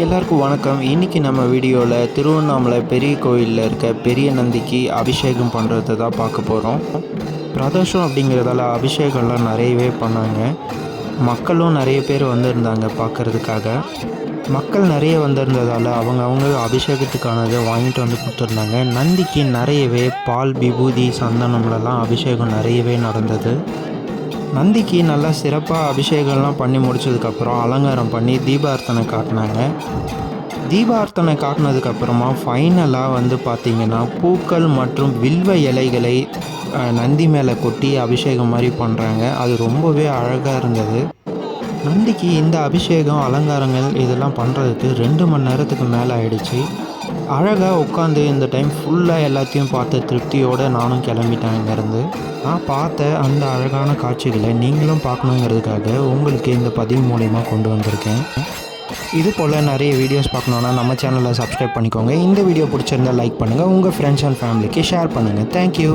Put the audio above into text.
எல்லாருக்கும் வணக்கம். இன்றைக்கி நம்ம வீடியோவில் திருவண்ணாமலை பெரிய கோயிலில் இருக்க பெரிய நந்திக்கு அபிஷேகம் பண்ணுறது தான் பார்க்க போகிறோம் பிரதோஷம் அப்படிங்கிறதால அபிஷேகம்லாம் நிறையவே பண்ணாங்க. மக்களும் நிறைய பேர் வந்திருந்தாங்க பார்க்கறதுக்காக. மக்கள் நிறைய வந்திருந்ததால் அவங்க அவங்க அபிஷேகத்துக்கானதை வாங்கிட்டு வந்து கொடுத்துருந்தாங்க. நந்திக்கு நிறையவே பால் விபூதி சந்தனம்லலாம் அபிஷேகம் நிறையவே நடந்தது. நந்திக்கு நல்லா சிறப்பாக அபிஷேகம்லாம் பண்ணி முடிச்சதுக்கப்புறம் அலங்காரம் பண்ணி தீபார்த்தனை காட்டினாங்க. தீபார்த்தனை காட்டினதுக்கப்புறமா ஃபைனலாக வந்து பார்த்திங்கன்னா பூக்கள் மற்றும் வில்வ இலைகளை நந்தி மேலே கொட்டி அபிஷேகம் மாதிரி பண்ணுறாங்க அது ரொம்பவே அழகாக இருந்தது. நந்திக்கு இந்த அபிஷேகம் அலங்காரங்கள் இதெல்லாம் பண்ணுறதுக்கு ரெண்டு மணி நேரத்துக்கு மேலே ஆயிடுச்சு. அழகாக உட்காந்து இந்த டைம் ஃபுல்லாக எல்லாத்தையும் பார்த்த திருப்தியோடு நானும் கிளம்பிட்டேன் இங்கேருந்து நான் பார்த்த அந்த அழகான காட்சிகளை நீங்களும் பார்க்கணுங்கிறதுக்காக உங்களுக்கு இந்த பதிவு மூலயமா கொண்டு வந்திருக்கேன். இது போல் நிறைய வீடியோஸ் பார்க்கணுன்னா நம்ம சேனலை சப்ஸ்கிரைப் பண்ணிக்கோங்க. இந்த வீடியோ பிடிச்சிருந்தா லைக் பண்ணுங்கள் உங்கள் ஃப்ரெண்ட்ஸ் அண்ட் ஃபேமிலிக்கு ஷேர் பண்ணுங்கள் தேங்க்யூ